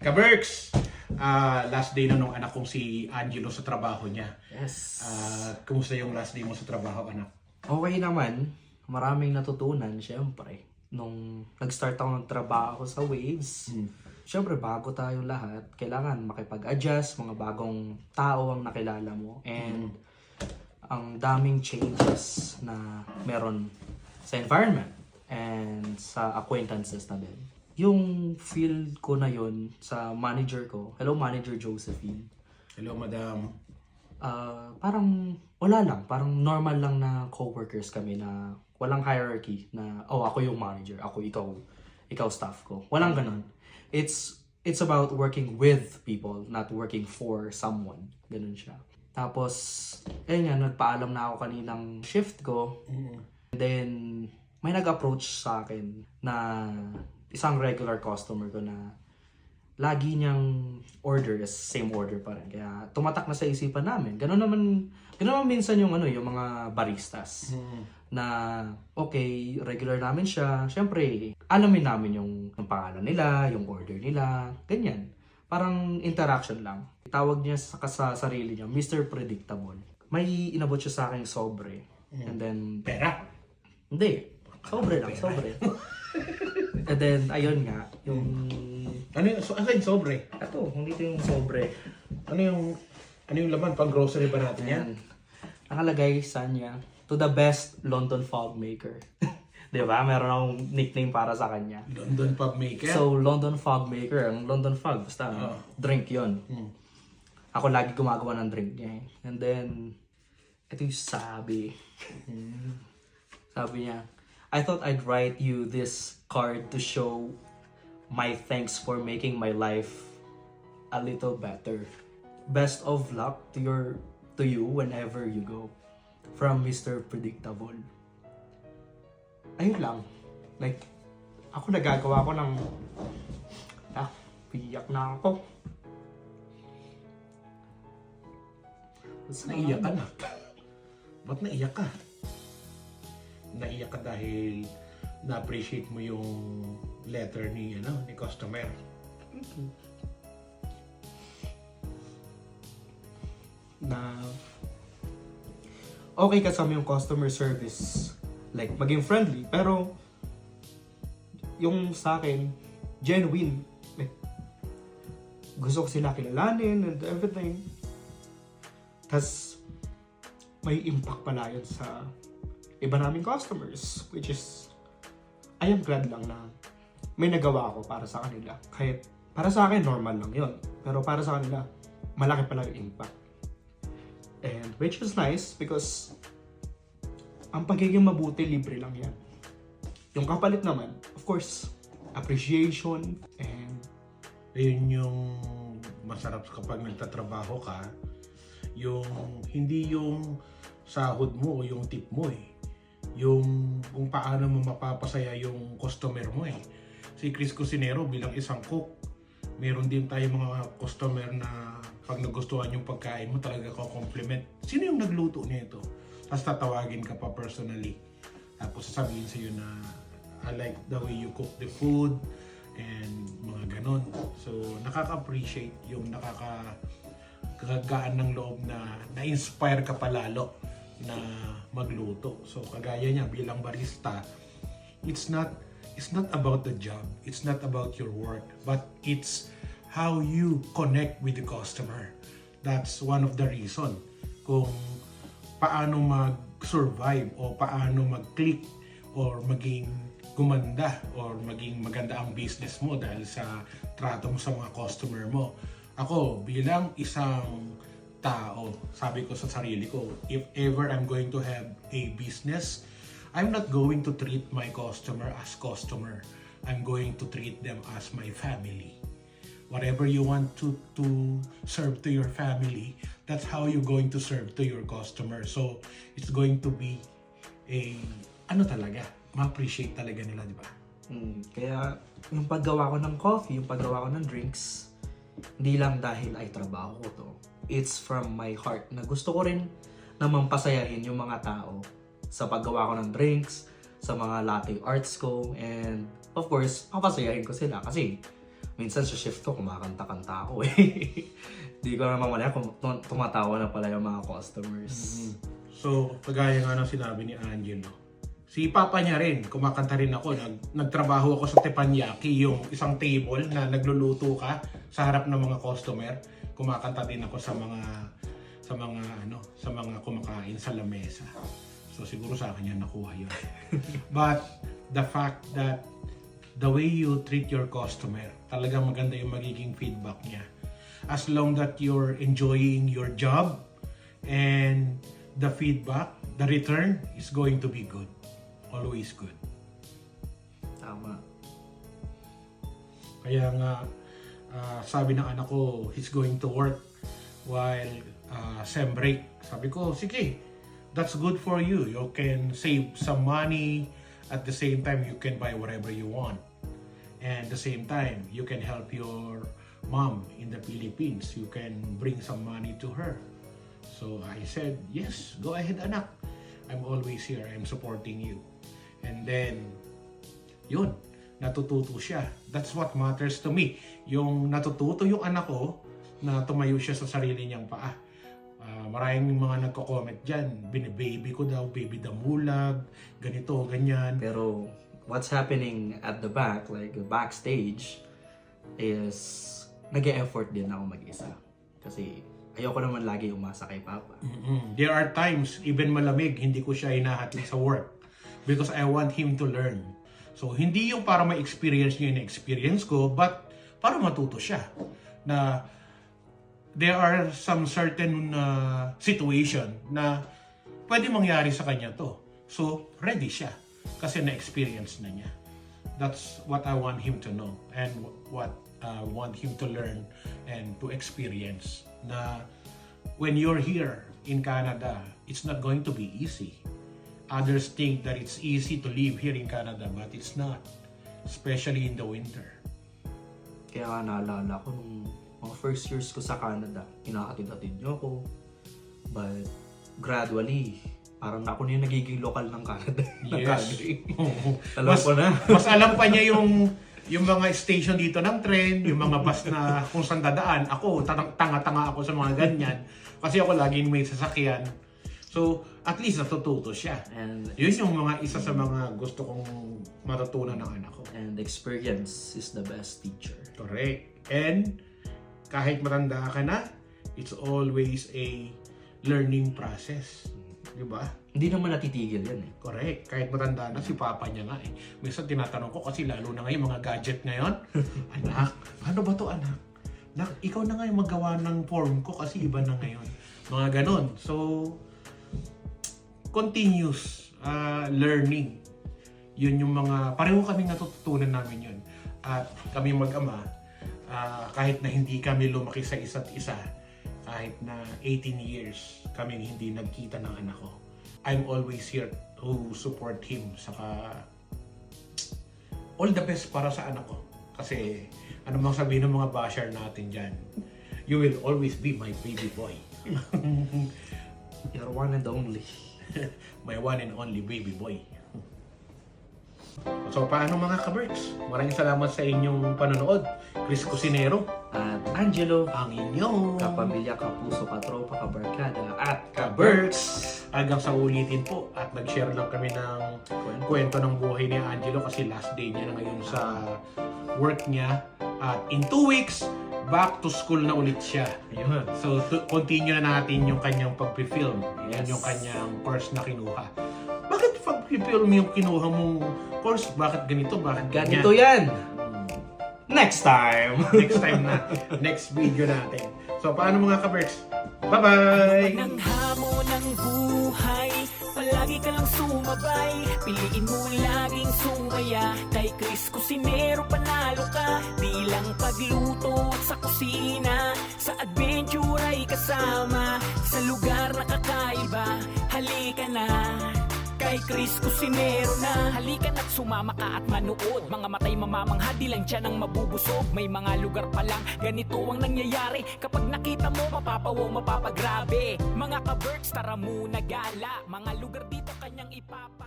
Kaberks! Ah, last day na nung anak kong si Angelo sa trabaho niya. Yes. Ah, kumusta yung last day mo sa trabaho, anak? okay naman. Maraming natutunan, syempre. Nung nag-start ako ng trabaho sa Waves, syempre bago tayong lahat, kailangan makipag-adjust, mga bagong tao ang nakilala mo. And ang daming changes na meron sa environment and sa acquaintances na din. Yung field ko na yun sa manager ko, hello manager Josephine, Hello, madam. Ah, parang wala lang, parang normal lang na co-workers kami na walang hierarchy na oh ako yung manager, ako ikaw, ikaw staff ko. Walang ganun. It's it's about working with people, not working for someone. Ganun siya. Tapos, ayun nga, nagpaalam na ako kaninang shift ko. And then, may nag-approach sa akin na isang regular customer ko na lagi niyang order is same order pa rin. Kaya tumatak na sa isipan namin. Ganun naman, ganun naman minsan yung ano, yung mga baristas. Na, okay, regular namin siya. Siyempre, alamin namin yung, yung pangalan nila, yung order nila, ganyan. Parang interaction lang. Tawag niya sa, sa sarili niya, Mr. Predictable. May inabot siya sa akin sobre. And then, Pera? hindi. Sobre lang, sobre. And then, ayun nga, yung... Ano yung, so, ano yung sobre? Ito, hindi ito yung sobre. Ano yung, ano yung laman? Pang grocery ba natin yan? Ayan. Nakalagay sa niya, to the best London fog maker. 'Di ba? Meron akong nickname para sa kanya. London Pub Maker? So, London fog maker, ang London fog, basta Oo. drink yon. Hmm. Ako lagi gumagawa ng drink niya. eh. And then, ito yung sabi. sabi niya, I thought I'd write you this card to show my thanks for making my life a little better. Best of luck to your to you whenever you go. From Mr. Predictable. Ayun lang. Like, ako nagagawa ko ng ah, piyak na ako. Ba't naiyak ka? Ba't naiyak ka? Naiyak ka dahil na-appreciate mo yung letter ni ano ni customer. na okay kasama yung customer service. Like, maging friendly. Pero, yung sa akin, genuine. Like, gusto ko sila kilalanin and everything. tas may impact pala yun sa iba naming customers. Which is, I am glad lang na may nagawa ako para sa kanila. Kahit, para sa akin, normal lang yun. Pero para sa kanila, malaki pala yung impact. And which is nice because ang pagiging mabuti, libre lang yan. Yung kapalit naman, of course, appreciation and Ayun yung masarap kapag nagtatrabaho ka, yung hindi yung sahod mo o yung tip mo eh. Yung kung paano mo mapapasaya yung customer mo eh. Si Chris Cusinero bilang isang cook, meron din tayo mga customer na pag nagustuhan yung pagkain mo talaga ko compliment. Sino yung nagluto nito? Tapos tatawagin ka pa personally. Tapos sasabihin sa'yo na I like the way you cook the food and mga ganon. So, nakaka-appreciate yung nakaka kagagaan ng loob na na-inspire ka palalo na magluto. So, kagaya niya bilang barista, it's not it's not about the job. It's not about your work, but it's how you connect with the customer. That's one of the reason kung paano mag-survive o paano mag-click or maging gumanda or maging maganda ang business mo dahil sa trato mo sa mga customer mo. Ako, bilang isang tao, sabi ko sa sarili ko, if ever I'm going to have a business, I'm not going to treat my customer as customer. I'm going to treat them as my family whatever you want to to serve to your family that's how you're going to serve to your customer so it's going to be a ano talaga ma-appreciate talaga nila di ba Mm, kaya yung paggawa ko ng coffee, yung paggawa ko ng drinks, hindi lang dahil ay trabaho ko to. It's from my heart na gusto ko rin naman pasayahin yung mga tao sa paggawa ko ng drinks, sa mga latte arts ko, and of course, papasayahin ko sila kasi minsan sa shift ko, kumakanta-kanta ako eh. Hindi ko naman malaya kung tum- tumatawa na pala yung mga customers. So, kagaya nga ng sinabi ni Angelo, si papa niya rin, kumakanta rin ako. Nag, nagtrabaho ako sa Teppanyaki, yung isang table na nagluluto ka sa harap ng mga customer. Kumakanta din ako sa mga sa mga ano, sa mga kumakain sa lamesa. So siguro sa akin yan nakuha yun. But the fact that the way you treat your customer, talagang maganda yung magiging feedback niya. As long that you're enjoying your job and the feedback, the return is going to be good. Always good. Tama. Kaya nga, ah, sabi ng anak ko, he's going to work while uh, sem break. Sabi ko, sige, that's good for you. You can save some money. At the same time, you can buy whatever you want. And at the same time, you can help your mom in the Philippines. You can bring some money to her. So I said, yes, go ahead anak. I'm always here. I'm supporting you. And then, yun, natututo siya. That's what matters to me. Yung natututo yung anak ko na tumayo siya sa sarili niyang paa. Ah, maraming mga nagko-comment dyan, binibaby ko daw, baby damulag, ganito, ganyan. Pero what's happening at the back, like backstage, is nag effort din ako mag-isa. Kasi ayoko naman lagi umasa kay Papa. Mm-mm. There are times, even malamig, hindi ko siya inahatid sa work. Because I want him to learn. So, hindi yung para ma-experience niya yung experience ko, but para matuto siya. Na there are some certain uh, situation na pwede mangyari sa kanya to. So, ready siya. Kasi na-experience na niya. That's what I want him to know and what I want him to learn and to experience. Na when you're here in Canada, it's not going to be easy. Others think that it's easy to live here in Canada, but it's not. Especially in the winter. Kaya nga naalala ko nung mga first years ko sa Canada, inakatid-atid niyo ako. But gradually, parang ako na yung nagiging lokal ng Canada. ng Yes. Alam mas, ko na. mas alam pa niya yung yung mga station dito ng tren, yung mga bus na kung saan dadaan. Ako, tanga-tanga ako sa mga ganyan. Kasi ako laging may sasakyan. So, at least natututo siya. And Yun yung mga isa sa mga gusto kong matutunan ng anak ko. and experience is the best teacher. Correct. And kahit matanda ka na, it's always a learning process. Di ba? Hindi naman natitigil yan eh. Correct. Kahit matanda na, si papa niya nga eh. Minsan tinatanong ko kasi lalo na ngayon mga gadget ngayon. anak, ano ba to anak? Nak, ikaw na nga yung magawa ng form ko kasi iba na ngayon. Mga ganon. So, continuous uh, learning. Yun yung mga, pareho kaming natututunan namin yun. At kami mag-ama, ah, kahit na hindi kami lumaki sa isa't isa, kahit na 18 years kaming hindi nagkita ng anak ko, I'm always here to support him. Saka, all the best para sa anak ko. Kasi, ano mang sabihin ng mga basher natin dyan, you will always be my baby boy. You're one and only. my one and only baby boy. So, paano mga ka-Berks? Maraming salamat sa inyong panonood. Chris Cusinero, At Angelo, ang inyong kapamilya, kapuso, katropa, kabarkada, at ka-Berks. Hanggang sa ulitin po at nag-share lang kami ng Kwento. kwento ng buhay ni Angelo kasi last day niya na ngayon sa work niya. At in two weeks, back to school na ulit siya. Ayun. So, to- continue na natin yung kanyang pag-film. Yan Yes. yung kanyang course na kinuha. Bakit pag-film yung kinuha mong course? Bakit ganito? Bakit ganyan? Ganito yan. Hmm. Next time. Next time na. Next video natin. So, paano mga ka-Berks? Bye-bye! ng hamon ng buhay Palagi ka lang sumabay. Piliin mo laging sumaya. Kay Chris Cusinero panalo ka. Di lang pagluto at sa kusina. Sa adventure ay kasama. Sa lugar na kakaiba Kay Chris Cusinero na. Halika na't sumama ka at manood. Mga matay mamamangha di lang dyan ang mabubusog. May mga lugar pa lang ganito ang nangyayari. Kapag nakita mo mapapawaw mapapagrabe. Mga ka-Berks tara muna gala. Mga lugar dito kanyang ipapak